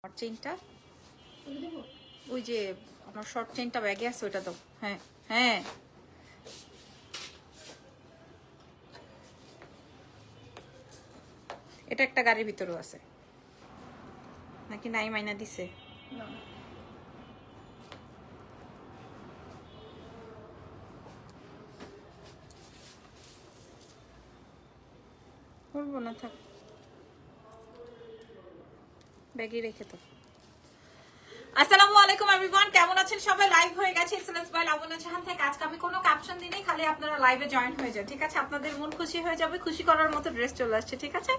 Short চেইনটা ওই যে আমার শর্ট চেইনটা ব্যাগে আছে ওইটা দাও। হ্যাঁ হ্যাঁ। এটা একটা গাড়ির ভিতরেও আছে। নাকি নাই মাইনা দিছে? করব না থাক। ব্যাগে রেখে তো আসসালামু আলাইকুম এভরিওয়ান কেমন আছেন সবাই? লাইভ হয়ে গেছে এক্সেলেন্স বাই লাবণ্য জাহান থেকে। আজকে আমি কোনো ক্যাপশন দিই খালি আপনারা লাইভে জয়েন হয়ে যান, ঠিক আছে? আপনাদের মন খুশি হয়ে যাবে, খুশি করার মতো ড্রেস চলে আসছে, ঠিক আছে?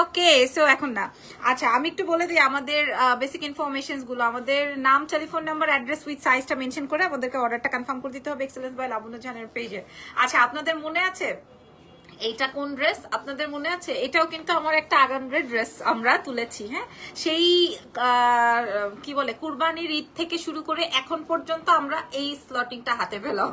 ওকে সো এখন না। আচ্ছা আমি একটু বলে দিই, আমাদের বেসিক ইনফরমেশনসগুলো, আমাদের নাম টেলিফোন নাম্বার অ্যাড্রেস উইথ সাইজটা মেনশন করে আমাদেরকে অর্ডারটা কনফার্ম করে দিতে হবে এক্সেলেন্স বাই লাবণ্য জাহানের পেজে আচ্ছা আপনাদের মনে আছে এইটা কোন ড্রেস আপনাদের মনে আছে? এটাও কিন্তু আমার একটা আগানের ড্রেস আমরা তুলেছি হ্যাঁ? সেই কি বলে, কুরবানির ঈদ থেকে শুরু করে এখন পর্যন্ত আমরা এই স্লটিংটা হাতে পেলাম।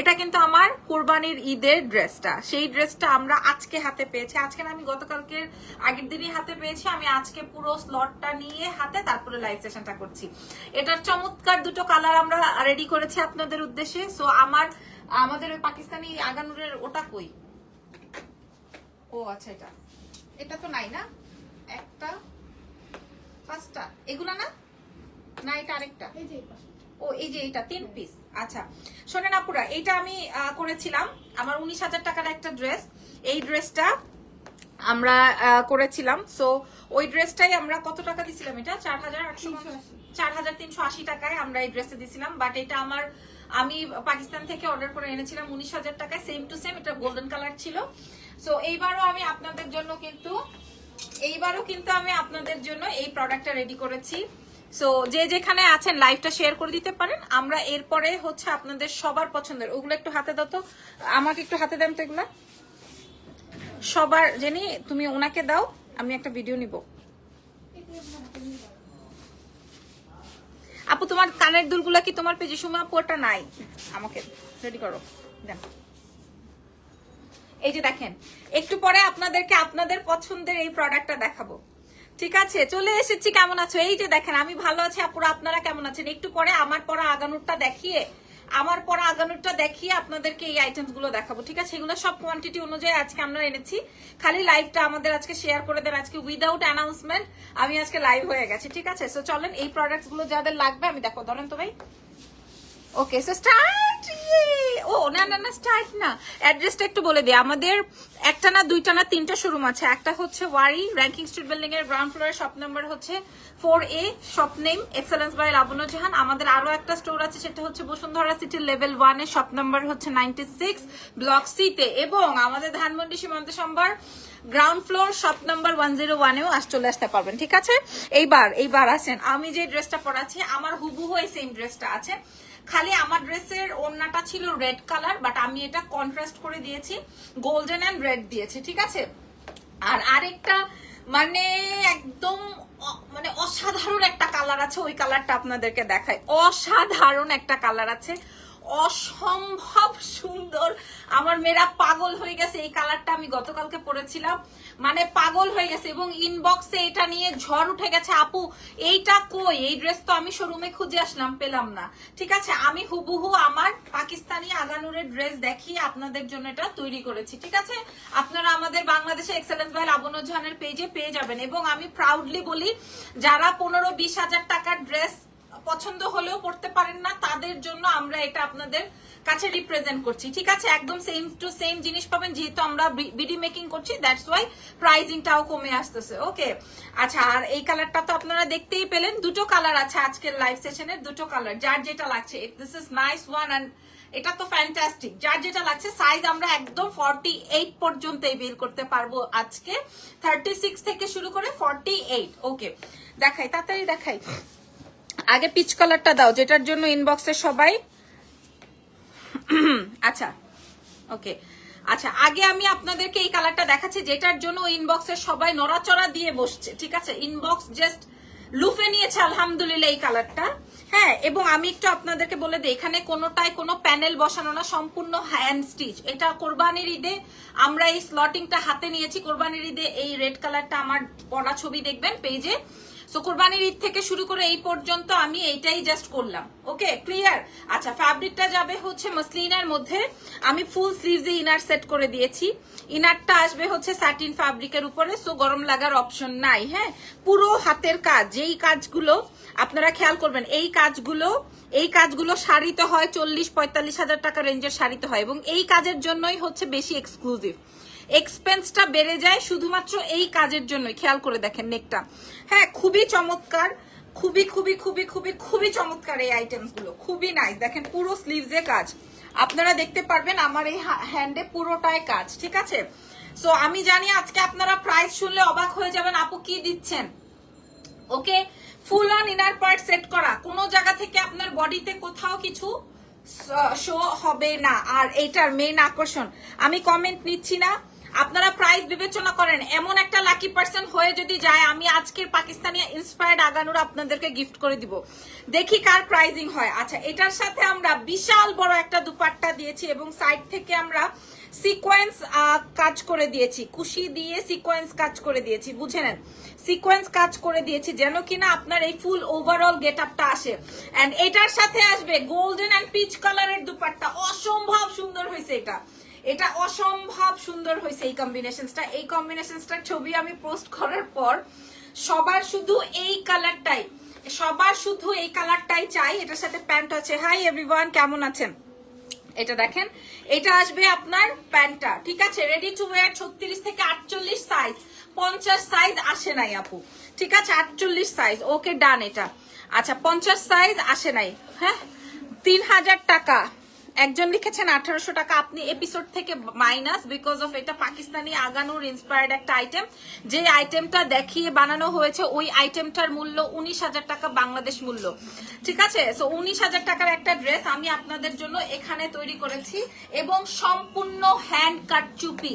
এটা কিন্তু আমার কুরবানির ঈদের ড্রেসটা সেই ড্রেসটা আমরা আজকে হাতে পেয়েছি। আজকে আমি গতকালকের আগের দিনই হাতে পেয়েছি। আমি আজকে পুরো স্লটটা নিয়ে হাতে তারপরে লাইভ সেশনটা করছি। এটার চমৎকার দুটো কালার আমরা রেডি করেছি আপনাদের উদ্দেশ্যে। সো আমার, আমাদের পাকিস্তানি আগানুরের ওটা কই? ও আচ্ছা এটা। এটা তো নাই না? একটা পাঁচটা। এগুলা না? না এটা আরেকটা। ও এই যে এটা তিন পিস আচ্ছা শোনেন আপুরা এইটা আমি করেছিলাম। আমার উনিশ হাজার টাকার একটা ড্রেস এই ড্রেসটা আমরা করেছিলাম। সো ওই ড্রেসটাই আমরা কত টাকা দিছিলাম এটা? চার হাজার চার হাজার তিনশো আশি টাকায় আমরা এই ড্রেসটা দিছিলাম। বাট এটা আমার আমি পাকিস্তান থেকে অর্ডার করে এনেছিলাম উনিশ হাজার টাকায় সেম টু সেম এটা গোল্ডেন কালার ছিল। সো এইবারও আমি আপনাদের জন্য কিন্তু, এইবারও কিন্তু আমি আপনাদের জন্য এই প্রোডাক্টটা রেডি করেছি। সো যে যেখানে আছেন লাইভটা শেয়ার করে দিতে পারেন। আমরা এরপরে হচ্ছে আপনাদের সবার পছন্দের, ওগুলো একটু হাতে দাও তো। আমাকে একটু হাতে দেন তো এগুলো। সবার, জেনি, তুমি ওনাকে দাও, আমি একটা ভিডিও নিব। আপু, তোমার কানের দুলগুলা কি তোমার পেজে সময় পোটা নাই? আমাকে রেডি করো, দেন। এই যে দেখেন, একটু পরে আপনাদেরকে আপনাদের পছন্দের এই প্রোডাক্টটা দেখাবো। ঠিক আছে? চলে এসেছি, কেমন আছো? এই যে দেখেন, আমি ভালো আছি, আপুরা, আপনারা কেমন আছেন? একটু পরে আমার পরা আগানোরটা দেখিয়ে আমার পর আগানোরটা দেখিয়ে আপনাদেরকে এই আইটেমসগুলো দেখাবো, ঠিক আছে? এগুলো সব কোয়ান্টিটি অনুযায়ী আজকে আমরা এনেছি। খালি লাইভটা আমাদের আজকে শেয়ার করে দেন, আজকে উইদাউট অ্যানাউন্সমেন্ট আমি আজকে লাইভ হয়ে গেছি, ঠিক আছে? সো চলেন, এই প্রোডাক্টগুলো যাদের লাগবে, আমি দেখো, ধরেন তো ভাই। ওকে সো স্টার্ট ও, না স্টার্ট না অ্যাড্রেসটা একটু বলে দিই আমাদের একটা না তিনটা শোরুম আছে। একটা হচ্ছে Wari Rankin Street ground number হচ্ছে ফোর এ বাই জাহান আমাদের একটা স্টোর আছে, সেটা হচ্ছে বসুন্ধরা লেভেল নাম্বার হচ্ছে নাইনটি সিক্স ব্লক সিতে এবং আমাদের Dhanmondi Simanta Shambhar ground floor shop number one zero ওয়ানেও আস চলে আসতে পারবেন, ঠিক আছে? এইবার এইবার আসেন। আমি যে ড্রেসটা পরাচ্ছি, আমার হুবহু এই সেম ড্রেসটা আছে। খালি আমার ড্রেসের ওড়নাটা ছিল রেড কালার বাট আমি এটা কন্ট্রাস্ট করে দিয়েছি গোল্ডেন অ্যান্ড রেড দিয়েছি, ঠিক আছে? আর আরেকটা মানে একদম মানে অসাধারণ একটা কালার আছে, ওই কালারটা আপনাদেরকে দেখায় অসাধারণ একটা কালার আছে। অসম্ভব সুন্দর। আমার মেয়েরা পাগল হয়ে গেছে, এই কালারটা আমি গতকালকে পরেছিলাম। মানে পাগল হয়ে গেছে এবং ইনবক্সে এটা নিয়ে ঝড় উঠে গেছে। আপু, এইটা কই? এই ড্রেস তো আমি শোরুমে খুঁজে আসলাম, পেলাম না। ঠিক আছে, আমি হুবহু আমার পাকিস্তানি আগানুরের ড্রেস দেখিয়ে আপনাদের জন্য এটা তৈরি করেছি। ঠিক আছে? আপনারা আমাদের বাংলাদেশে এক্সেলেন্স ভাই লাবণ্য জাহানের পেজে পেয়ে যাবেন। এবং আমি প্রাউডলি বলি, যারা পনেরো বিশ হাজার টাকার ড্রেস পছন্দ হলেও পড়তে পারেন না, তাদের জন্য আমরা এটা আপনাদের কাছে রিপ্রেজেন্ট করছি। ঠিক আছে? একদম সেম টু সেম জিনিস পাবেন, যেহেতু আমরা বিডি মেকিং করছি দ্যাটস ওয়াই প্রাইজিংটাও কমে আসতেছে। ওকে আচ্ছা আর এই কালারটা তো আপনারা দেখতেই পেলেন, দুটো কালার আছে আজকের লাইভ সেশনের দুটো কালার যার যেটা লাগছে। This is nice one and এটা তো ফ্যান্টাস্টিক যার যেটা লাগছে সাইজ আমরা একদম ফর্টি এইট পর্যন্ত বিল করতে পারব আজকে। থার্টি সিক্স থেকে শুরু করে ফর্টি এইট ওকে দেখাই, তাড়াতাড়ি দেখাই। আগে পিচ কালারটা দাও, যেটার জন্য ইনবক্সে সবাই আচ্ছা ওকে আচ্ছা আগে আমি আপনাদেরকে এই কালারটা দেখাচ্ছি, যেটার জন্য ইনবক্সে সবাই নড়াচড়া দিয়ে বসছে, ঠিক আছে? ইনবক্স জাস্ট লুফে নিয়েছে, আলহামদুলিল্লাহ, এই কালারটা হ্যাঁ এবং আমি একটু আপনাদেরকে বলে দিই, এখানে কোনোটাই কোনো প্যানেল বসানো না, সম্পূর্ণ হ্যান্ড স্টিচ এটা কোরবানির ঈদে আমরা এই স্লটিংটা হাতে নিয়েছি। কোরবানির ঈদে এই রেড কালারটা আমার পড়া ছবি দেখবেন পেজে সো কোরবানির ঈদ থেকে শুরু করে এই পর্যন্ত আমি এইটাই জাস্ট করলাম। ওকে ক্লিয়ার আচ্ছা ফ্যাব্রিকটা যাবে হচ্ছে মসলিনার মধ্যে। আমি ফুল স্লিভস ইনার সেট করে দিয়েছি। ইনারটা আসবে হচ্ছে স্যাটিন ফ্যাব্রিকের উপরে। সো গরম লাগার অপশন নাই হ্যাঁ? পুরো হাতের কাজ, যেই কাজগুলো আপনারা খেয়াল করবেন, এই কাজগুলো এই কাজগুলো শাড়িতে হয় চল্লিশ, পঁয়তাল্লিশ হাজার টাকা রেঞ্জের শাড়িতে হয় এবং এই কাজের জন্যই হচ্ছে বেশি এক্সক্লুসিভ এক্সপেন্সটা বেড়ে যায় শুধুমাত্র এই কাজের জন্যই। খেয়াল করে দেখেন নেকটা। হ্যাঁ খুবই চমৎকার, খুবই খুবই খুবই খুবই খুবই চমৎকার এই আইটেমসগুলো খুবই নাইস দেখেন পুরো স্লিভসে কাজ। আপনারা দেখতে পারবেন আমার এই হ্যান্ডে পুরোটাই কাজ, ঠিক আছে? সো আমি জানি আজকে আপনারা প্রাইস শুনলে অবাক হয়ে যাবেন, আপু, কি দিচ্ছেন? Okay full on inner part set করা। কোনো জায়গা থেকে আপনার বডিতে কোথাও কিছু শো হবে না। আর এইটার মেইন আকর্ষণ, আমি কমেন্ট নিচ্ছি না। আপনারা প্রাইস বিবেচনা করেন, এমন একটা লাকি পার্সন হয়ে যদি যায়, আমি আজকের পাকিস্তানি ইন্সপায়ার্ড আগানুর আপনাদেরকে গিফট করে দিব। দেখি কার প্রাইজিং হয়। আচ্ছা এটার সাথে আমরা বিশাল বড় একটা দুপাট্টা দিয়েছি এবং সাইড থেকে আমরা সিকোয়েন্স কাজ করে দিয়েছি। কুশি দিয়ে সিকোয়েন্স কাজ করে দিয়েছি, বুঝে নেন? সিকোয়েন্স কাজ করে দিয়েছি যেন কিনা আপনার এই ফুল ওভারঅল গেট আপটা আসে। এন্ড এটার সাথে আসবে গোল্ডেন এন্ড পিচ কালারের দুপাট্টা। অসম্ভব সুন্দর হয়েছে এটা। এটা অসম্ভব সুন্দর হয়েছে এই কম্বিনেশনসটা এই কম্বিনেশনসটার ছবি আমি পোস্ট করার পর সবার শুধু এই কালারটাই সবার শুধু এই কালারটাই চাই। এটার সাথে প্যান্ট আছে। হাই এভরিওয়ান কেমন আছেন? এটা দেখেন, এটা আসবে আপনার প্যান্টটা ঠিক আছে? রেডি টু ওয়্যার ছত্রিশ থেকে আটচল্লিশ সাইজ পঞ্চাশ সাইজ আসে নাই আপু, ঠিক আছে? আটচল্লিশ সাইজ ওকে ডান এটা। আচ্ছা পঞ্চাশ সাইজ আসে নাই হ্যাঁ? তিন হাজার টাকা। একজন লিখেছেন, আঠারোশো টাকা, আপনি এপিসোড থেকে মাইনাস বিকজ অফ এটা পাকিস্তানি আগানুর ইন্সপায়ার্ড একটা আইটেম যে আইটেমটা দেখিয়ে বানানো হয়েছে, ওই আইটেমটার মূল্য উনিশ হাজার টাকা বাংলাদেশ মূল্য। ঠিক আছে? সো উনিশ হাজার টাকার একটা ড্রেস আমি আপনাদের জন্য এখানে তৈরি করেছি এবং সম্পূর্ণ হ্যান্ড কাট চুপি।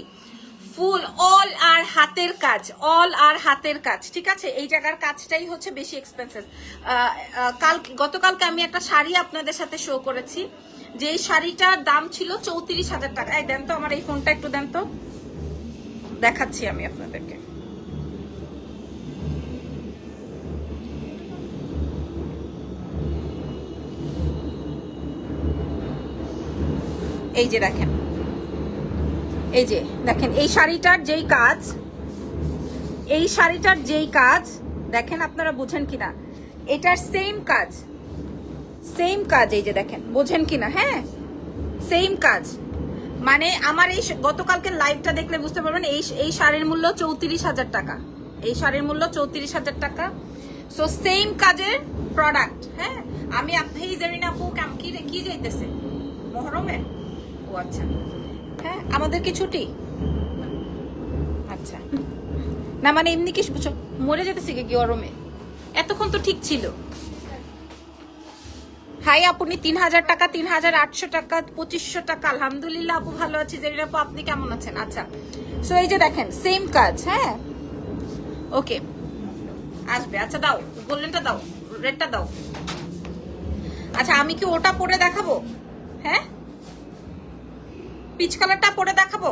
ফুল অল আর হাতের কাজ অল আর হাতের কাজ। ঠিক আছে? এই জায়গার কাজটাই হচ্ছে বেশি এক্সপেন্সিভ কাল, গতকালকে আমি একটা শাড়ি আপনাদের সাথে শো করেছি। যে শাড়িটার দাম ছিল চৌত্রিশ হাজার টাকা। এই দেন তো আমার এই ফোনটা একটু দেন তো। দেখাচ্ছি আমি আপনাদেরকে। এই যে দেখেন। এই যে দেখেন, এই শাড়িটার যেই কাজ, এই শাড়িটার যেই কাজ, দেখেন আপনারা বুঝেন কিনা, এটার সেম কাজ। সেম কাজ, এই যে দেখেন, বোঝেন কিনা হ্যাঁ? সেম কাজ। মানে আমার এই গতকালকে লাইভটা দেখলে বুঝতে পারবেন, এই এই শাড়ির মূল্য চৌত্রিশ হাজার টাকা। এই শাড়ির মূল্য চৌত্রিশ হাজার টাকা। সো সেম কাজের প্রোডাক্ট হ্যাঁ? আমি আপনি জানি আপু কি কি যাইতেছে? মহরমে? ও আচ্ছা। হ্যাঁ আমাদের কি ছুটি? আচ্ছা। না মানে এমনি কি মরে যেতেছে কি গরমে এতক্ষণ তো ঠিক ছিল। হাই, আপনি তিন হাজার টাকা, তিন হাজার আটশো টাকা, পঁচিশশো টাকা। আলহামদুলিল্লাহ, আপু ভালো আছি জেরিন আপু আপনি কেমন আছেন? আচ্ছা সো এই যে দেখেন সেম কাজ হ্যাঁ? ওকে আসবে। আচ্ছা দাও, গোল্ডেনটা দাও, রেডটা দাও। আচ্ছা আমি কি ওটা পরে দেখাবো? হ্যাঁ? পিচ কালারটা পরে দেখাবো?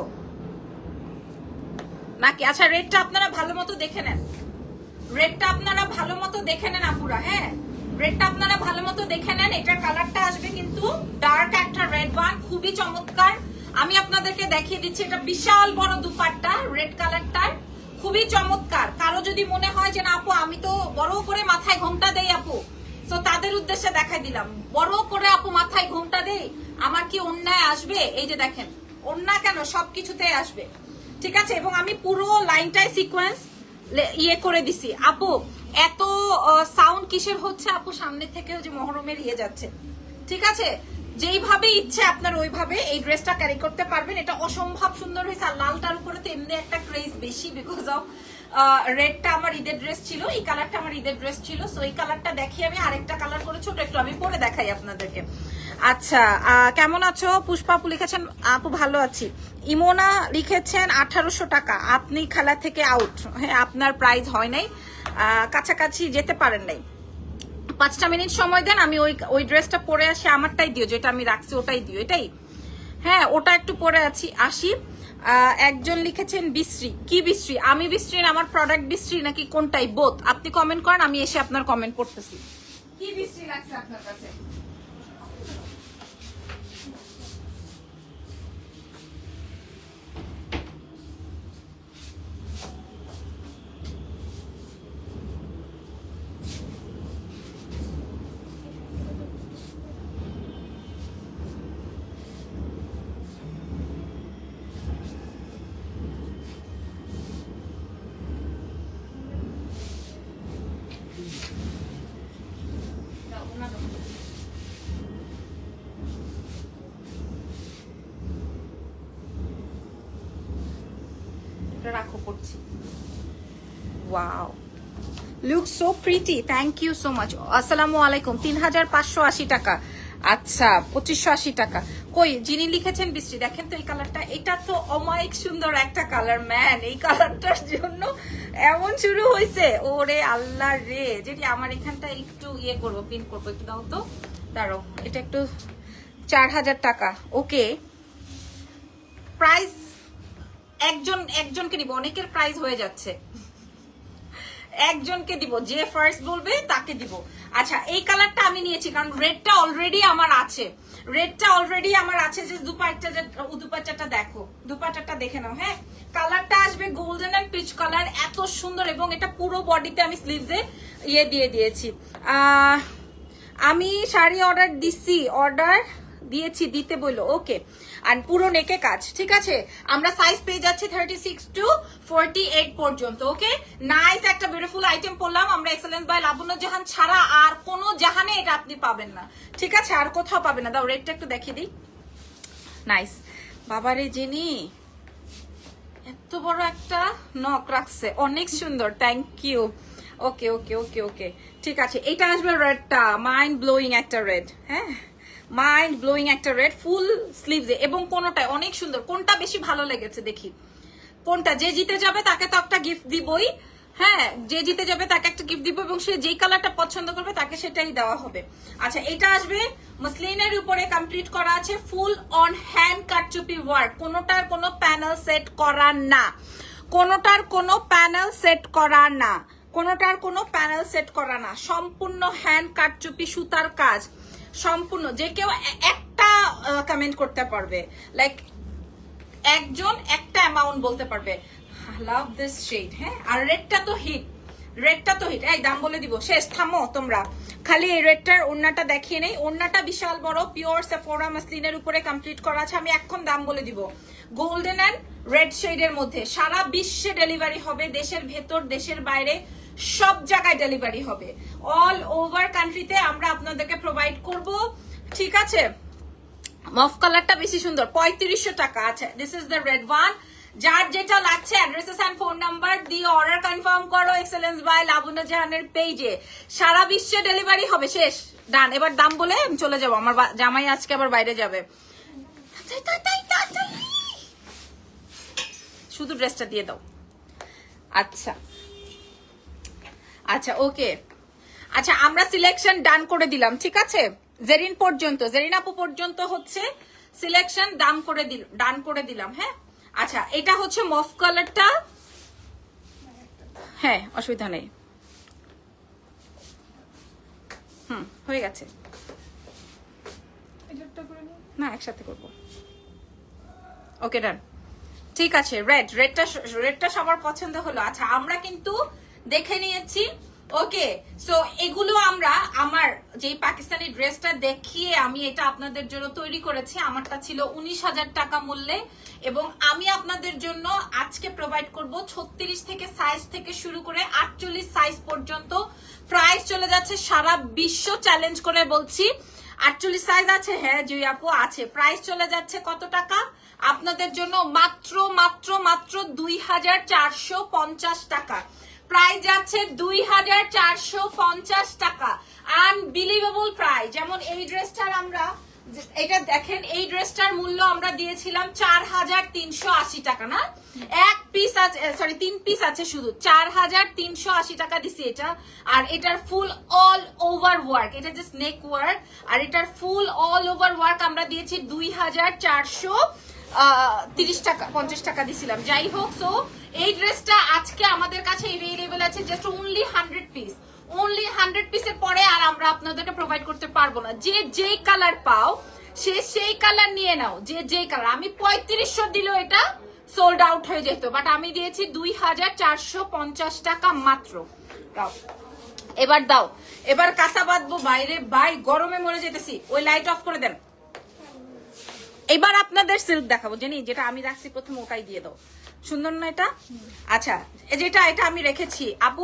নাকি? আচ্ছা রেডটা আপনারা ভালো মতো দেখে নেন। রেডটা আপনারা ভালো মতো দেখে নেন, আপুরা হ্যাঁ? রেডটা আপনারা ভালো মতো দেখে নেন, এটার কালারটা আসবে কিন্তু ডার্ক একটা রেড ওয়ান খুবই চমৎকার। আমি আপনাদেরকে দেখিয়ে দিচ্ছি, এটা বিশাল বড় দুপাট্টা রেড কালারটার খুবই চমৎকার। কারও যদি মনে হয় যে, না আপু, আমি তো বড় করে মাথায় ঘোমটা দেই আপু। তো তাদের উদ্দেশ্যে দেখাই দিলাম। বড় করে আপু মাথায় ঘোমটা দেই, আমার কি অন্যায় আসবে? এই যে দেখেন, অন্যায় কেন? সবকিছুতেই আসবে। ঠিক আছে? এবং আমি পুরো লাইনটাই সিকোয়েন্স ইয়ে করে দিছি। আপু এত সাউন্ড কিসের হচ্ছে আপু? সামনে থেকে যে মহরমের ইয়ে যাচ্ছে। ঠিক আছে? যেইভাবে ইচ্ছে আপনার ওইভাবে এই ড্রেসটা ক্যারি করতে পারবেন। এটা অসম্ভব সুন্দর হয়েছে। আর লালটার উপরে তো এমনি একটা ক্রেজ বেশি বিকজ অফ রেডটা আমার ঈদের ড্রেস ছিল, এই কালারটা আমার ঈদের ড্রেস ছিল। সো এই কালারটা দেখি আমি আরেকটা কালার করে ছোট একটু আমি পরে দেখাই আপনাদেরকে। আচ্ছা কেমন আছো? পুষ্পা আপু লিখেছেন, আপু ভালো আছি। ইমোনা লিখেছেন, আঠারোশো টাকা। আপনি খেলা থেকে আউট হ্যাঁ আপনার প্রাইজ হয় নাই। কাছাকাছি যেতে পারেন নাই। পাঁচটা মিনিট সময় দেন, আমি ওই ওই ড্রেসটা পরে আসি, আমারটাই দিও, যেটা আমি রাখছি ওটাই দিও, এটাই? হ্যাঁ ওটা একটু পরে আছি, আসি। একজন লিখেছেন বিশ্রী। কি বিশ্রী? আমি বিশ্রী আমার প্রোডাক্ট বিশ্রী নাকি কোনটাই? বোধ আপনি কমেন্ট করেন, আমি এসে আপনার কমেন্ট করতেছি। কি বিশ্রী লাগছে আপনার কাছে? রাখো পড়ছি wow look so pretty thank you so much আসসালামু আলাইকুম। তিন হাজার পাঁচশো আশি টাকা। আচ্ছা পঁচিশশো আশি টাকা। কই, যিনি লিখেছেন বৃষ্টি দেখেন তো এই কালারটা। এটা তো অমায়িক সুন্দর একটা কালার ম্যান এই কালারটার জন্য এমন শুরু হয়েছে ওরে আল্লাহ রে। যেটি আমার এখানটা একটু ইয়ে করব পিন করব। একটু দাও তো। দাঁড়ো এটা একটু চার হাজার টাকা। ওকে প্রাইস একজন, একজনকে নিব অনেকের প্রাইজ হয়ে যাচ্ছে। একজনকে দিব, যে ফার্স্ট বলবে তাকে দিব। আচ্ছা এই কালারটা আমি নিয়েছি, কারণ রেডটা অলরেডি আমার আছে। রেডটা অলরেডি আমার আছে, যে দুপাট্টা দুপাট্টাটা দেখো, দুপাট্টাটা দেখে নাও হ্যাঁ? কালারটা আসবে গোল্ডেন এন্ড পিচ কালার এত সুন্দর এবং এটা পুরো বডিতে আমি স্লিভসে ইয়ে দিয়ে দিয়েছি। আমি শাড়ি অর্ডার দিছি অর্ডার দিয়েছি, দিতে বলল ওকে আর পুরো নেকে কাজ, ঠিক আছে? আমরা সাইজ পেয়ে যাচ্ছি thirty six to forty eight পর্যন্ত ওকে নাইস একটা বিউটিফুল আইটেম পড়লাম আমরা এক্সেলেন্স বাই লাবণ্য জাহান ছাড়া আর কোনো জাহানে এটা আপনি পাবেন না, ঠিক আছে? আর কোথাও পাবেন না। দাও রেটটা একটু দেখিয়ে দিই। নাইস বাবারে জেনি, এত বড় একটা নক রাখছে, অনেক সুন্দর থ্যাংক ইউ ওকে ওকে ওকে ওকে ঠিক আছে এটা আসবে রেডটা মাইন্ড ব্লোয়িং একটা রেড হ্যাঁ? মাইন্ড ব্লোয়িং একটা রেড ফুল স্লিভসে এবং কোনোটায় অনেক সুন্দর। কোনটা বেশি ভালো লেগেছে দেখি। কোনটা যে জিতে যাবে তাকে তো একটা গিফট দিবই। হ্যাঁ যে জিতে যাবে তাকে একটা গিফট দিব এবং সে যেই কালারটা পছন্দ করবে তাকে সেটাই দেওয়া হবে। আচ্ছা এটা আসবে মসলিনের উপরে কমপ্লিট করা আছে ফুল অন হ্যান্ড কাটচুপি ওয়ার্ক কোনোটার কোনো প্যানেল সেট করা না। কোনোটার কোনো প্যানেল সেট করা না। কোনোটার কোনো প্যানেল সেট করা না। সম্পূর্ণ হ্যান্ড কাটচুপি সুতার কাজ। সম্পূর্ণ, যে কেউ একটা কমেন্ট করতে পারবে। লাইক একজন একটা অ্যামাউন্ট বলতে পারবে লাভ দিস শেড হ্যাঁ? আর রেডটা তো হিট রেডটা তো হিট এই, দাম বলে দিব, শেষ, থামো তোমরা। খালি এই রেডটার ওড়নাটা দেখিয়ে নেই, ওড়নাটা বিশাল বড় পিওর সেফোরা মাসলিনের উপরে কমপ্লিট করা আছে, আমি এখন দাম বলে দিব। গোল্ডেন অ্যান্ড রেড শেডের মধ্যে। সারা বিশ্বে ডেলিভারি হবে দেশের ভেতর দেশের বাইরে সব জায়গায় ডেলিভারি হবে। অল ওভার কান্ট্রিতে আমরা আপনাদেরকে প্রোভাইড করব। ঠিক আছে? মফ কালারটা বেশি সুন্দর পঁয়ত্রিশশো টাকা আছে। This is the red one যার যেটা লাগছে অ্যাড্রেসেস অ্যান্ড ফোন নাম্বার দিয়ে অর্ডার কনফার্ম করো এক্সেলেন্স বাই লাবণ্য জাহানের পেজে সারা বিশ্বে ডেলিভারি হবে শেষ। ডান এবার দাম বলে আমি চলে যাব। আমার জামাই আজকে আবার বাইরে যাবে। তাই, তাই, তাই, তাই। শুধু ড্রেসটা দিয়ে দাও। আচ্ছা। আচ্ছা ওকে আচ্ছা আমরা সিলেকশন ডান করে দিলাম ঠিক আছে? জেরিন পর্যন্ত জেরিন আপু পর্যন্ত হচ্ছে সিলেকশন দাম করে দিল ডান করে দিলাম হ্যাঁ? আচ্ছা এটা হচ্ছে মফ কালারটা হ্যাঁ অসুবিধা নেই। হুম হয়ে গেছে। না একসাথে করব। ওকে ডান ঠিক আছে রেড রেডটা রেডটা সবার পছন্দ হলো। আচ্ছা আমরা কিন্তু দেখে নিয়েছি। ওকে সো এগুলো আমরা আমার যেই পাকিস্তানি ড্রেসটা দেখিয়ে আমি এটা আপনাদের জন্য তৈরি করেছি, আমারটা ছিল উনিশ হাজার টাকা মূল্যে। এবং আমি আপনাদের জন্য আজকে প্রোভাইড করব ছত্রিশ থেকে সাইজ থেকে শুরু করে আটচল্লিশ সাইজ পর্যন্ত। প্রাইস চলে যাচ্ছে সারা বিশ্ব চ্যালেঞ্জ করে বলছি। আটচল্লিশ সাইজ আছে? হ্যাঁ জুই আপু, আছে। প্রাইস চলে যাচ্ছে কত টাকা? আপনাদের জন্য মাত্র মাত্র মাত্র দুই হাজার চারশো পঞ্চাশ টাকা। প্রাইস যাচ্ছে দুই হাজার চারশো পঞ্চাশ টাকা। আনবিলিভেবল প্রাইস যেমন এই ড্রেসটার আমরা, এটা দেখেন, এই ড্রেসটার মূল্য আমরা দিয়েছিলাম চার হাজার তিনশো আশি টাকা, না? এক পিস আছে সরি তিন পিস আছে শুধু। চার হাজার তিনশো আশি টাকা দিছি এটা। আর এটার ফুল অল ওভার ওয়ার্ক এটা জাস্ট নেক ওয়ার্ক আর এটার ফুল অল ওভার ওয়ার্ক আমরা দিয়েছি দুই হাজার চারশো তিরিশ টাকা, পঞ্চাশ টাকা দিছিলাম। যাই হোক সো এই ড্রেসটা আজকে আমাদের কাছে এভেলেবেল আছে just only hundred piece only hundred পিসের পরে আর আমরা আপনাদেরকে প্রোভাইড করতে পারব না। যে যেই কালার পাও, সে সেই কালার নিয়ে নাও, যে যেই কালার আমি পঁয়ত্রিশশো দিলেও এটা সোল্ড আউট হয়ে যেত বাট আমি দিয়েছি দুই হাজার চারশো পঞ্চাশ টাকা মাত্র। এবার দাও। এবার কাঁচা বাঁধবো বাইরে। বাই, গরমে মরে যেতেছি। ওই লাইট অফ করে দেন। এবার আপনাদের সিল্ক দেখাবো। জানি যেটা আমি রাখছি প্রথমে ওটাই দিয়ে দাও। সুন্দর না এটা? আচ্ছা যেটা এটা আমি রেখেছি। আপু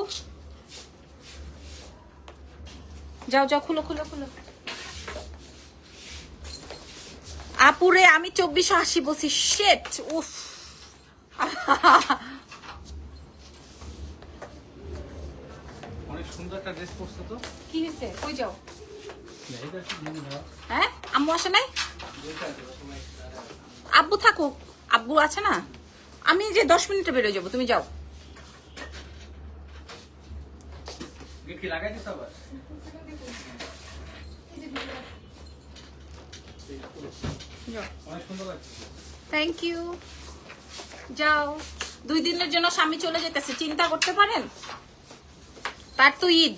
যাও যাও খুলো খুলো খুলো। আপুরে আমি চব্বিশশো আশি বলছি। শেট উফ। অনেক সুন্দর একটা ড্রেস পরছো তো। কি হয়েছে? কই যাও? হ্যাঁ? আম্মু আসে নাই? আব্বু থাকুক। আব্বু আছে না? আমি যে দশ মিনিটে বেরোয় যাব তুমি যাও। থ্যাংক ইউ যাও। দুই দিনের জন্য স্বামী চলে যেতেছে চিন্তা করতে পারেন? তার তো ঈদ।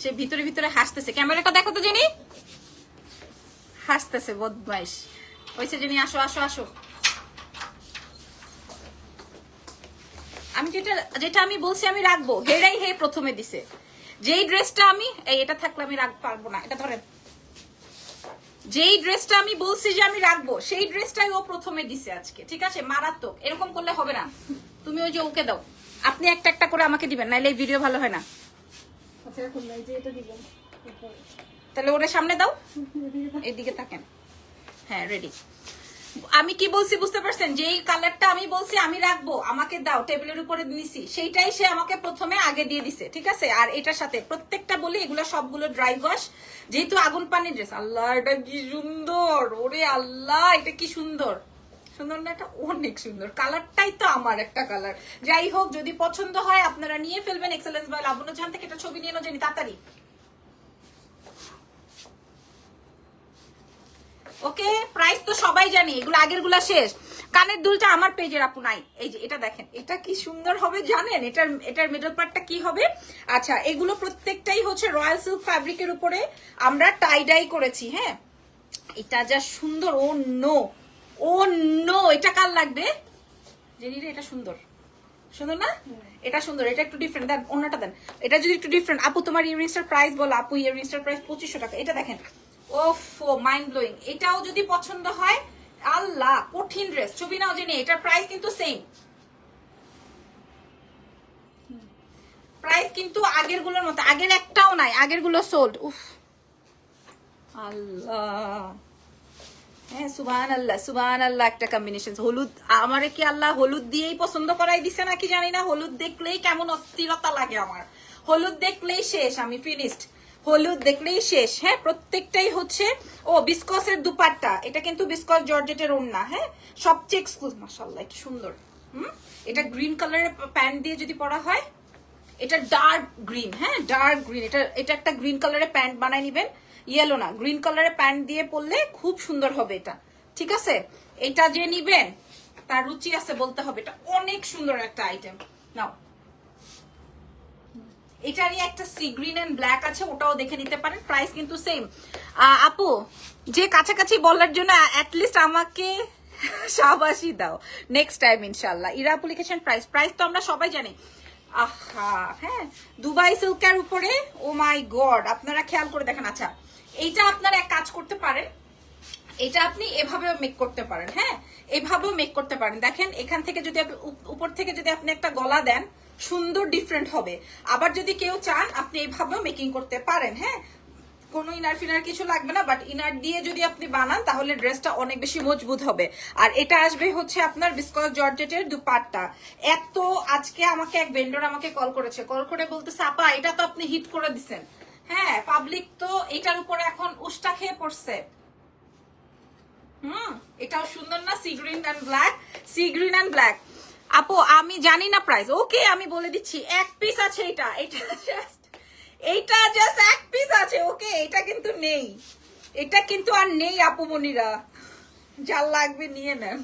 সে ভিতরে ভিতরে হাসতেছে। ক্যামেরাটা দেখো তো জেনি। হাসতেছে, বদমাইশ। হয়েছে জেনি আসো আসো আসো। আমি যেটা যেটা আমি বলছি আমি রাখব। হেরাই হে প্রথমে দিছে। যেই ড্রেসটা আমি এই এটা থাকলে আমি রাখ পারব না, এটা ধরেন। যেই ড্রেসটা আমি বলছি যে আমি রাখব, সেই ড্রেসটাই ও প্রথমে দিছে আজকে, ঠিক আছে? মারাত্মক। এরকম করলে হবে না। তুমি ওই যে ওকে দাও। আপনি একটা একটা করে আমাকে দিবেন, নাইলে এই ভিডিও ভালো হয় না। আচ্ছা এখন যে এটা দিবেন তাহলে ওরে সামনে দাও। এদিকে থাকেন। হ্যাঁ রেডি আমি কি বলছি বুঝতে পারছেন? যেই কালারটা আমি বলছি, আমি রাখব। আমাকে দাও টেবিলের উপরে নিছি। সেইটাই সে আমাকে প্রথমে আগে দিয়ে দিছে, ঠিক আছে? আর এটার সাথে প্রত্যেকটা বলি, এগুলো সবগুলো ড্রাই ওয়াশ যেহেতু আগুন পানি ড্রেস আল্লাহ, এটা কি সুন্দর! ওরে আল্লাহ, এটা কি সুন্দর! সুন্দর না এটা? অনেক সুন্দর। কালারটাই তো আমার একটা কালার যাই হোক, যদি পছন্দ হয়, আপনারা নিয়ে ফেলবেন এক্সেলেন্স বা লাবণ্য জান থেকে। একটা ছবি নিয়ে নাও, জানি, তাড়াতাড়ি। ওকে? প্রাইস তো সবাই জানি, এগুলো আগেরগুলা শেষ। কানের দুলটা আমার পেজের আপু নাই। এই যে, এটা দেখেন। এটা কি সুন্দর হবে জানেন? এটার এটার মিডল পার্টটা কি হবে? আচ্ছা এগুলো প্রত্যেকটাই হচ্ছে রয়্যাল সিল্ক ফ্যাব্রিকের উপরে আমরা টাই ডাই করেছি হ্যাঁ? এটা যা সুন্দর, ও নো ও নো এটা কার লাগবে? জেনি রে এটা সুন্দর। সুন্দর না? এটা সুন্দর, এটা একটু ডিফারেন্ট দেন, অন্যটা দেন। এটা যদি একটু ডিফারেন্ট আপু, তোমার ইয়ারিংসটার প্রাইস বলো, আপু ইয়ারিংসটার প্রাইস পঁচিশশো টাকা। এটা দেখেন ওফ মাইন্ড ব্লোয়িং এটাও যদি পছন্দ হয়, আল্লাহ, কঠিন ড্রেস ছবি নাও জেনে, এটার প্রাইস কিন্তু সেম প্রাইস কিন্তু আগেরগুলোর মতো, আগের একটাও নাই আগেরগুলো সোল্ড উফ। আল্লাহ। হ্যাঁ সুবান আল্লাহ সুবান আল্লাহ একটা কম্বিনেশন হলুদ, আমারে কি আল্লাহ হলুদ দিয়েই পছন্দ করাই দিছে নাকি জানি না। হলুদ দেখলেই কেমন অস্থিরতা লাগে আমার। হলুদ দেখলেই শেষ, আমি ফিনিশড হলুদ দেখলেই শেষ। হ্যাঁ প্রত্যেকটাই হচ্ছে, ও, বিস্কসের দুপাট্টা। এটা কিন্তু বিস্কস জর্জেটের ওড়না হ্যাঁ? সবচেয়ে এক্সক্লুজ মাসাল্লাহ এটা সুন্দর। হুম? এটা গ্রিন কালারের প্যান্ট দিয়ে যদি পরা হয়, এটা ডার্ক গ্রিন হ্যাঁ? ডার্ক গ্রিন এটা এটা একটা গ্রিন কালারের প্যান্ট বানাই নিবেন। ইয়েলো না গ্রিন কালারের প্যান্ট দিয়ে পরলে খুব সুন্দর হবে এটা। ঠিক আছে? এটা যে নিবেন, তার রুচি আছে বলতে হবে। এটা অনেক সুন্দর একটা আইটেম নাও। এটারই একটা সি গ্রিন এন্ড ব্ল্যাক আছে, ওটাও দেখে নিতে পারেন। প্রাইস কিন্তু সেম। আপু, যে কাছাকাছি বলার জন্য অ্যাটলিস্ট আমাকে সাবাসি দাও। নেক্সট টাইম ইনশাল্লাহ ইরা লিখেছেন প্রাইস প্রাইস তো আমরা সবাই জানি। আহা হ্যাঁ দুবাই সিল্কের উপরে ও মাই গড আপনারা খেয়াল করে দেখেন। আচ্ছা এইটা আপনারা এক কাজ করতে পারেন। এটা আপনি এভাবেও মেক করতে পারেন হ্যাঁ? এভাবেও মেক করতে পারেন। দেখেন, এখান থেকে যদি উপর থেকে যদি আপনি একটা গলা দেন সুন্দর ডিফারেন্ট হবে। আবার যদি কেউ চান, আপনি এইভাবেও মেকিং করতে পারেন হ্যাঁ? কোনো ইনার ফিনার কিছু লাগবে না বাট ইনার দিয়ে যদি আপনি বানান, তাহলে ড্রেসটা অনেক বেশি মজবুত হবে। আর এটা আসবে হচ্ছে আপনার বিস্কস জর্জেটের দুপাট্টা। এত আজকে আমাকে এক ভেন্ডর আমাকে কল করেছে। কল করে বলতেছে, আপা, এটা তো আপনি হিট করে দিছেন। হ্যাঁ পাবলিক তো এটার উপরে এখন উষ্টা খেয়ে পড়ছে। হুম, এটাও সুন্দর না? Sea green and black sea green and black আপু, আমি জানি না প্রাইস ওকে, আমি বলে দিচ্ছি, এক পিস আছে এটা। এটা জাস্ট এইটা জাস্ট এক পিস আছে, ওকে, এটা কিন্তু নেই। এটা কিন্তু আর নেই, আপু মনিরা। যার লাগবে নিয়ে নেন।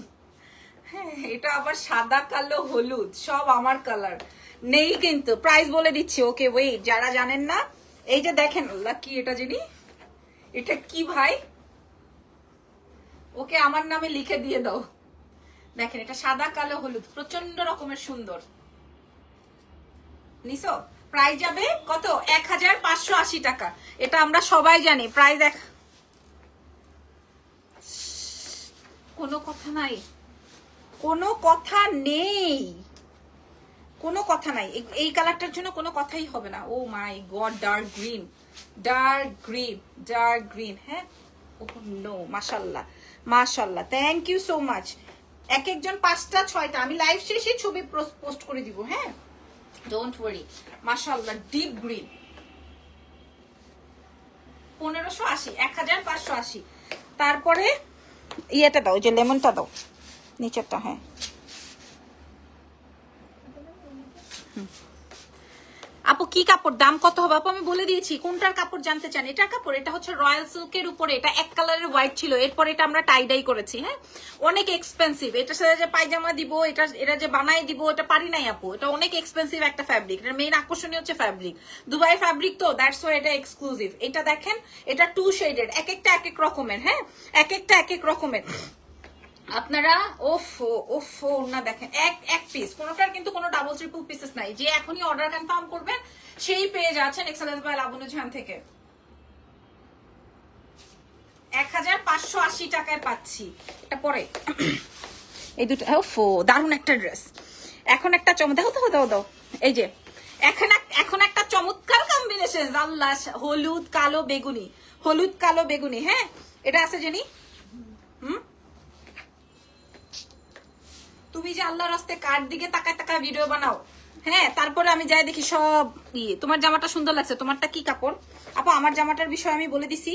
হ্যাঁ এটা আবার সাদা, কালো, হলুদ, সব আমার কালার নেই কিন্তু। প্রাইস বলে দিচ্ছি, ওকে ওয়েট যারা জানেন না, এই যে দেখেন আল্লাহ কি এটা যিনি। এটা কি ভাই? ওকে, আমার নামে লিখে দিয়ে দাও। দেখেন, এটা সাদা, কালো, হলুদ প্রচণ্ড রকমের সুন্দর। নিসো প্রাইস যাবে কত? এক হাজার পাঁচশো আশি টাকা। এটা আমরা সবাই জানি। প্রাইস এক কোনো কথা নাই। কোনো কথা নেই। কোনো কথা নাই। এই- কালারটার জন্য কোনো কথাই হবে না। ও my god dark green dark green dark green হ্যাঁ? ও নো মাশাল্লাহ। মাশাল্লাহ। থ্যাংক ইউ সো মাচ এক একজন পাঁচটা, ছয়টা। আমি লাইভ শেষে ছবি পোস্ট করে দিব হ্যাঁ? ডোন্ট ওয়ারি মাশাল্লাহ ডিপ গ্রিন পনেরোশো আশি, এক হাজার পাঁচশো আশি। তারপরে ইয়েটা দাও যে লেমনটা দাও। নিচেরটা হ্যাঁ। হুম। আপু, কি কাপড়? দাম কত হবে? আপু, আমি বলে দিয়েছি, কোনটার কাপড় জানতে চান? এটার কাপড়, এটা হচ্ছে রয়্যাল সিল্কের উপরে, এটা এক কালারের হোয়াইট ছিল, এরপর এটা আমরা টাই ডাই করেছি হ্যাঁ? অনেক এক্সপেন্সিভ এটার সাথে যে পায়জামা দিব, এটা এটা যে বানাই দিব এটা পারি নাই, আপু। এটা অনেক এক্সপেন্সিভ একটা ফ্যাব্রিক এটার মেইন আকর্ষণীয় হচ্ছে ফ্যাব্রিক দুবাই ফ্যাব্রিক তো দ্যাটস ওয়াই এটা এক্সক্লুসিভ এটা দেখেন, এটা টু শেডেড এক একটা এক এক রকমের হ্যাঁ? এক একটা এক এক রকমের। আপনারা, ওফ ওফ, না দেখেন, এক এক পিস কোনোটার কিন্তু কোনো ডাবল ট্রিপল পিসেস নাই। যে এখনই অর্ডার কনফার্ম করবেন, সেই পেয়ে যাচ্ছেন এক্সেলেন্স বাই লাবণু ঝান থেকে। এক হাজার পাঁচশো আশি টাকায় পাচ্ছি। এটা পরে। এই দুটো, ওফ, দারুণ একটা ড্রেস এখন একটা চম দেখো তো দাও দাও। এই যে, এখন এখন একটা চমৎকার কম্বিনেশন আল্লাহ, হলুদ, কালো, বেগুনি। হলুদ, কালো, বেগুনি হ্যাঁ? এটা আছে জেনি? হুম? তুমি যে আল্লাহর রাস্তে কার দিকে তাকায় তাকায় ভিডিও বানাও? হ্যাঁ তারপরে আমি যাই দেখি সব ইয়ে। তোমার জামাটা সুন্দর লাগছে, তোমারটা কি কাপড়? আপা, আমার জামাটার বিষয় আমি বলে দিছি।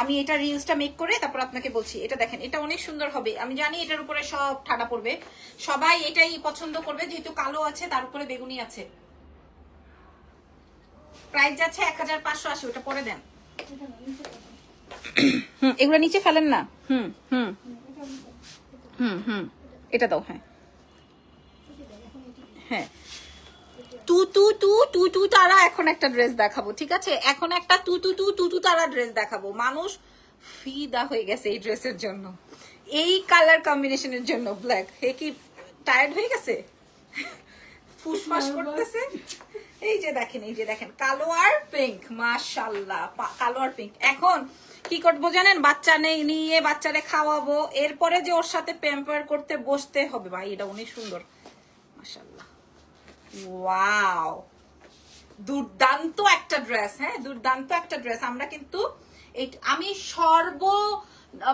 আমি এটা রিলসটা মেক করে তারপর আপনাকে বলছি। এটা দেখেন, এটা অনেক সুন্দর হবে। আমি জানি এটার উপরে সব ঠাডা পড়বে। সবাই এটাই পছন্দ করবে, যেহেতু কালো আছে, তার উপরে বেগুনি আছে। প্রাইস যাচ্ছে এক হাজার পাঁচশো আশি, ওটা পরে দেন। হুম, এগুলো নিচে ফেলেন না। হুম হুম। হুম হুম। এটা দাও হ্যাঁ। হ্যাঁ। তু তু তু তু তু তারা এখন একটা ড্রেস দেখাবো ঠিক আছে? এখন একটা তু তু তু তু তু তারা ড্রেস দেখাবো। মানুষ ফিদা হয়ে গেছে এই ড্রেসের জন্য। এই কালার কম্বিনেশনের জন্য ব্ল্যাক হে কি টায়ার্ড হয়ে গেছে? ফুসফাস করতেছে? এই যে দেখেন এই যে দেখেন কালো আর পিঙ্ক মাশাল্লাহ কালো আর পিঙ্ক এখন কি করব জানেন? বাচ্চা নেই নিয়ে বাচ্চারে খাওয়াবো। এরপরে যে ওর সাথে প্যাম্পার করতে বসতে হবে। ভাই এটা অনেক সুন্দর। মাশাল্লাহ ওয়াও দুর্দান্ত একটা ড্রেস হ্যাঁ? দুর্দান্ত একটা ড্রেস আমরা কিন্তু আমি সর্ব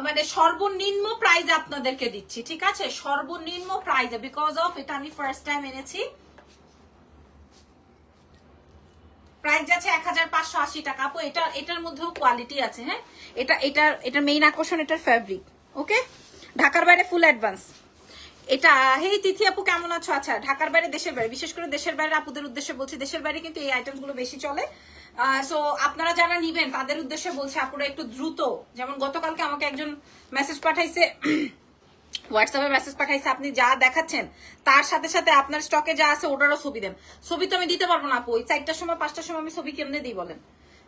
মানে সর্বনিম্ন প্রাইজে আপনাদেরকে দিচ্ছি, ঠিক আছে? সর্বনিম্ন প্রাইজে বিকজ অফ এটা আমি ফার্স্ট টাইম এনেছি। প্রাইস যাচ্ছে এক হাজার পাঁচশো আশি টাকা। আপু, এটা, এটার মধ্যেও কোয়ালিটি আছে হ্যাঁ? এটা, এটার এটার মেইন আকর্ষণ এটার ফ্যাব্রিক ওকে ঢাকার বাইরে ফুল অ্যাডভান্স এটা হেই তিথি আপু, কেমন আছো? আচ্ছা ঢাকার বাইরে, দেশের বাইরে, বিশেষ করে দেশের বাইরে, আপুদের উদ্দেশ্যে বলছি, দেশের বাইরে কিন্তু এই আইটেমগুলো বেশি চলে। সো আপনারা যারা নিবেন, তাদের উদ্দেশ্যে বলছি, আপুরা একটু দ্রুত, যেমন গতকালকে আমাকে একজন মেসেজ পাঠাইছে হোয়াটসঅ্যাপে মেসেজ পাঠাইছে, আপনি যা দেখাচ্ছেন, তার সাথে সাথে আপনার স্টকে যা আছে, ওটারও ছবি দেন। ছবি তো আমি দিতে পারব না, আপু, ওই চারটার সময়, পাঁচটার সময় আমি ছবি কেমনে দিই বলেন?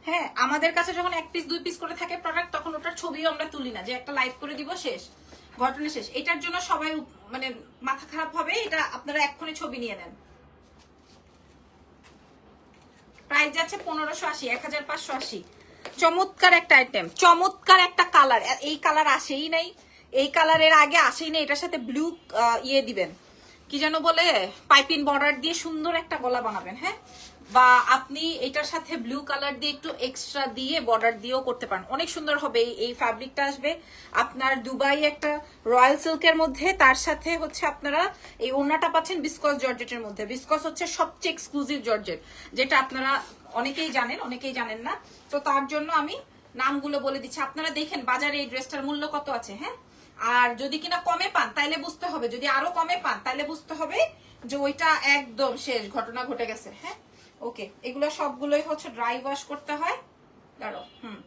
হ্যাঁ আমাদের কাছে যখন এক পিস দুই পিস করে থাকে প্রোডাক্ট তখন ওটার ছবিও আমরা তুলি না, যে একটা লাইভ করে দিব, শেষ। ঘটনা শেষ। এটার জন্য সবাই মানে মাথা খারাপ হবে, এটা আপনারা এক্ষুনি ছবি নিয়ে নেন। প্রাইস যাচ্ছে পনেরোশো আশি, এক হাজার পাঁচশো আশি। চমৎকার একটা আইটেম চমৎকার একটা কালার এই কালার আসেই নাই। এই কালারের আগে আসেই নাই, এটার সাথে ব্লু ইয়ে দিবেন। কি যেন বলে পাইপিন বর্ডার দিয়ে সুন্দর একটা গলা বানাবেন হ্যাঁ? বা আপনি এটার সাথে ব্লু কালার দিয়ে একটু এক্সট্রা দিয়ে বর্ডার দিয়েও করতে পারেন। অনেক সুন্দর হবে এই- ফ্যাব্রিকটা আসবে। আপনার দুবাই একটা রয়্যাল সিল্কের মধ্যে, তার সাথে হচ্ছে আপনারা এই ওড়নাটা পাচ্ছেন বিসকস জর্জেটের মধ্যে। বিসকস হচ্ছে সবচেয়ে এক্সক্লুসিভ জর্জেট যেটা আপনারা অনেকেই জানেন অনেকেই জানেন না। তো তার জন্য আমি নামগুলো বলে দিচ্ছি। আপনারা দেখেন বাজারে এই ড্রেসটার মূল্য কত আছে হ্যাঁ? আর যদি কিনা কমে পান, তাইলে বুঝতে হবে। যদি আরও কমে পান, তাইলে বুঝতে হবে যে ওইটা একদম শেষ, ঘটনা ঘটে গেছে হ্যাঁ? ওকে এগুলো সবগুলোই হচ্ছে ড্রাই ওয়াশ করতে হয়। দাঁড়ো হুম।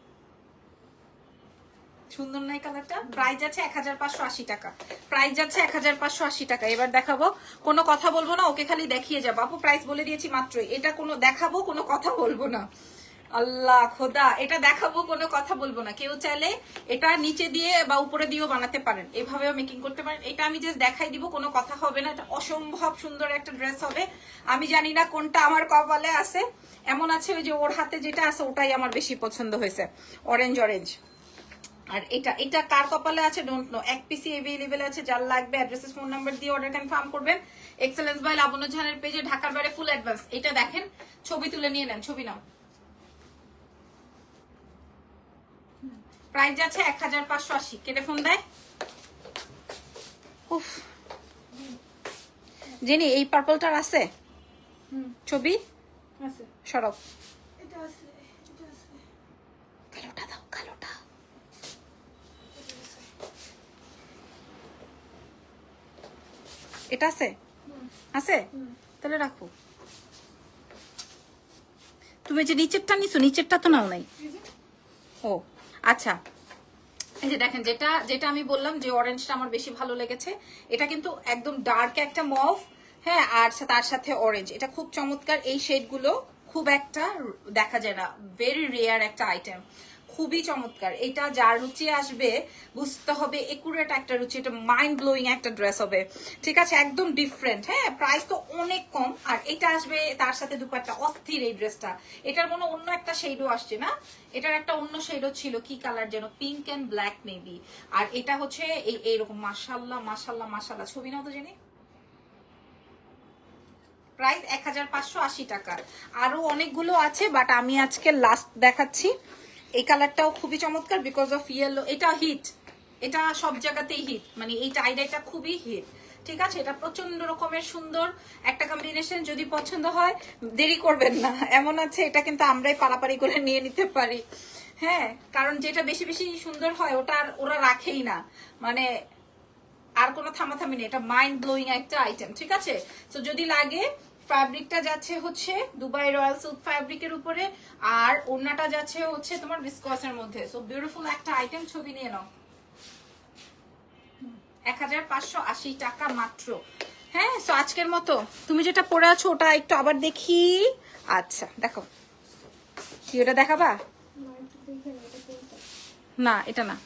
সুন্দর নাই কালারটা প্রাইস আছে এক হাজার পাঁচশো আশি টাকা। প্রাইস যাচ্ছে এক হাজার পাঁচশো আশি টাকা। এবার দেখাবো। কোনো কথা বলব না, ওকে খালি দেখিয়ে যাব। আপু প্রাইস বলে দিয়েছি মাত্রই। এটা কোনো দেখাবো, কোনো কথা বলব না। আল্লাহ, খোদা, এটা দেখাবো, কোনো কথা বলব না। কেউ চাইলে এটা নিচে দিয়ে বা উপরে দিয়েও বানাতে পারেন। এভাবেও মেকিং করতে পারেন। এটা আমি জাস্ট দেখাই দিব, কোনো কথা হবে না। এটা অসম্ভব সুন্দর একটা ড্রেস হবে। আমি জানি না কোনটা আমার কপালে আছে। এমন আছে ওই যে ওর হাতে যেটা আছে, ওটাই আমার বেশি পছন্দ হয়েছে। অরেঞ্জ অরেঞ্জ আর এটা এটা কার কপালে আছে? ডোন্ট নো এক পিসি এভেলেবেল আছে, যার লাগবে অ্যাড্রেসেস ফোন নাম্বার দিয়ে অর্ডার কনফার্ম করবেন। এক্সেলেন্স বাই লাবণ্য জাহানের পেজে ঢাকার বাইরে ফুল অ্যাডভান্স এটা দেখেন, ছবি তুলে নিয়ে নেন, ছবি নাও। প্রাইস আছে এক হাজার পাঁচশো আশি। কেটে ফোন দেয়? উফ। জেনি এই পার্পলটার আছে? ছবি? সরব। এটা আছে আছে। কালোটা দাও কালোটা। এটা আছে? আছে? তাহলে রাখো। তুমি যে নিচেরটা নিছো নিচেরটা তো নাও নাই। ও। আচ্ছা এই যে দেখেন, যেটা যেটা আমি বললাম যে অরেঞ্জটা আমার বেশি ভালো লেগেছে, এটা কিন্তু একদম ডার্ক একটা মফ হ্যাঁ আর তার সাথে অরেঞ্জ এটা খুব চমৎকার, এই শেডগুলো খুব একটা দেখা যায় না ভেরি রেয়ার একটা আইটেম খুবই চমৎকার। এটা যার রুচি আসবে, বুঝতে হবে একুরেট একটা রুচি, এটা মাইন্ড ব্লোয়িং একটা ড্রেস হবে। ঠিক আছে? একদম ডিফারেন্ট হ্যাঁ? প্রাইস তো অনেক কম, আর এটা আসবে তার সাথে দুপাট্টা অস্থির এই ড্রেসটা এটার মনে অন্য একটা শেডও আসছে না? এটার একটা অন্য শেডও ছিল, কি কালার যেন? পিঙ্ক এন্ড ব্ল্যাক মেবি আর এটা হচ্ছে এই, এইরকম মাসাল্লাহ মাসাল্লাহ মাসাল্লাহ ছবি নাও তো, জানি। প্রাইস এক হাজার পাঁচশো আশি টাকা। আরও অনেকগুলো আছে বাট আমি আজকে লাস্ট দেখাচ্ছি। এই কালারটাও খুবই চমৎকার বিকজ অফ ইয়েলো এটা হিট এটা সব জায়গাতেই হিট মানে এই টাইডাইটা খুবই হিট ঠিক আছে? এটা প্রচণ্ড রকমের সুন্দর একটা কম্বিনেশন যদি পছন্দ হয়, দেরি করবেন না। এমন আছে, এটা কিন্তু আমরাই পারাপারি করে নিয়ে নিতে পারি। হ্যাঁ? কারণ যেটা বেশি বেশি সুন্দর হয়, ওটা আর ওরা রাখেই না। মানে আর কোনো থামাথামি নেই। এটা মাইন্ড ব্লোয়িং একটা আইটেম ঠিক আছে? তো যদি লাগে ফ্যাব্রিকটা যাচ্ছে হচ্ছে দুবাই রয়্যাল সিল্ক ফ্যাব্রিকের উপরে, আর ওড়নাটা যাচ্ছে হচ্ছে তোমার বিসকসের মধ্যে। সো বিউটিফুল একটা আইটেম ছবি নিয়ে নাও। এক হাজার পাঁচশো আশি টাকা মাত্র। হ্যাঁ সো আজকের মতো। তুমি যেটা পরে আছো ওটা একটু আবার দেখি। আচ্ছা দেখো। কি ওটা দেখাবা? না, এটা না।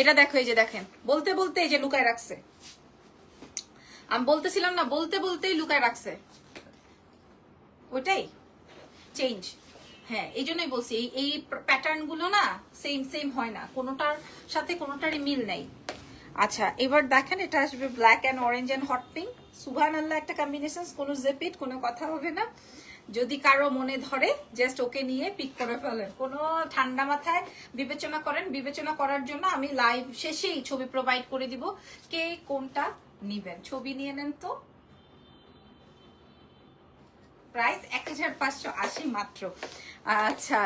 এটা দেখো, এই যে দেখেন। বলতে বলতে এই যে লুকায় রাখছে। আমি বলতেছিলাম না, বলতে বলতেই লুকায় রাখছে। ওইটাই। চেঞ্জ হ্যাঁ এই জন্যই বলছি, এই এই প্যাটার্নগুলো না সেম সেম হয় না। কোনোটার সাথে কোনোটারই মিল নেই। আচ্ছা এবার দেখেন এটা আসবে black and orange and hot pink সুভান আল্লাহ একটা কম্বিনেশন কোনো জেপিট কোনো কথা হবে না। যদি কারও মনে ধরে জাস্ট ওকে নিয়ে পিক করে ফেলেন। কোনো ঠান্ডা মাথায় বিবেচনা করেন। বিবেচনা করার জন্য আমি লাইভ শেষেই ছবি প্রোভাইড করে দিব। কে কোনটা নিবেন। ছবি নিয়ে নেন তো। প্রাইস এক হাজার পাঁচশো আশি মাত্র। আচ্ছা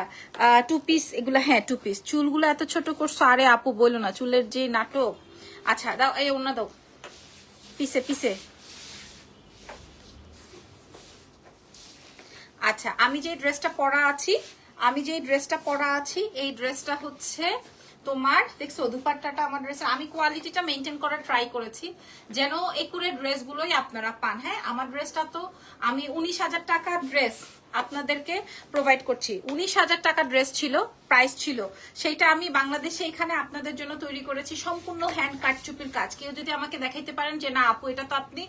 টু পিস এগুলো হ্যাঁ টু পিস চুলগুলো এত ছোট করছ, আরে আপু বলো না, চুলের যে নাটক। আচ্ছা দাও, এই অন্য দাও। পিসে পিসে আচ্ছা আমি যে ড্রেসটা পরা আছি, আমি যে ড্রেসটা পরা আছি, এই ড্রেসটা হচ্ছে তোমার, দেখছ, দুপাট্টাটা আমার ড্রেসের আমি কোয়ালিটিটা মেনটেন করার ট্রাই করেছি, যেন একুরে ড্রেসগুলোই আপনারা পান। হ্যাঁ আমার ড্রেসটা তো আমি উনিশ হাজার টাকার ড্রেস আপনাদেরকে প্রোভাইড করছি। উনিশ হাজার টাকার ড্রেস ছিল প্রাইস ছিল। সেইটা আমি বাংলাদেশে এখানে আপনাদের জন্য তৈরি করেছি, সম্পূর্ণ হ্যান্ড কাটচুপির কাজ। কেউ যদি আমাকে দেখাইতে পারেন যে, না আপু, এটা তো আপনি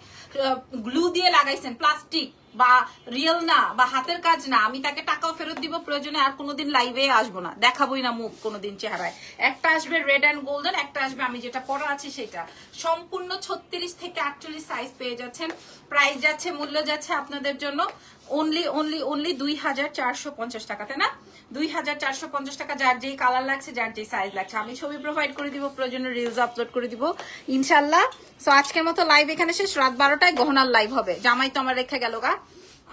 গ্লু দিয়ে লাগাইছেন প্লাস্টিক বা রিয়েল না, বা হাতের কাজ না, আমি তাকে টাকাও ফেরত দিব, প্রয়োজনে আর কোনোদিন লাইভে আসব না। দেখাবোই না মুখ কোনোদিন চেহারায়। একটা আসবে রেড অ্যান্ড গোল্ডেন একটা আসবে আমি যেটা পরা আছি সেটা। সম্পূর্ণ ছত্রিশ থেকে আটচল্লিশ সাইজ পেয়ে যাচ্ছেন। প্রাইস যাচ্ছে, মূল্য যাচ্ছে আপনাদের জন্য। অনলি অনলি অনলি দুই হাজার চারশো পঞ্চাশ টাকা, তাই না? দুই হাজার চারশো পঞ্চাশ টাকা যার যেই কালার লাগছে, যার যেই সাইজ লাগছে। আমি ছবি প্রোভাইড করে দিব, প্রয়োজনে রিলস আপলোড করে দিব, ইনশাল্লাহ। সো আজকের মতো লাইভ এখানে শেষ। রাত বারোটায় গহনার লাইভ হবে। জামাই তো আমার রেখে গেল গা।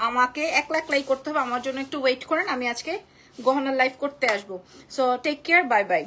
আমাকে এক লাখ লাইক করতে হবে, আমার জন্য একটু ওয়েট করেন, আমি আজকে গহনার লাইভ করতে আসব। So take care bye bye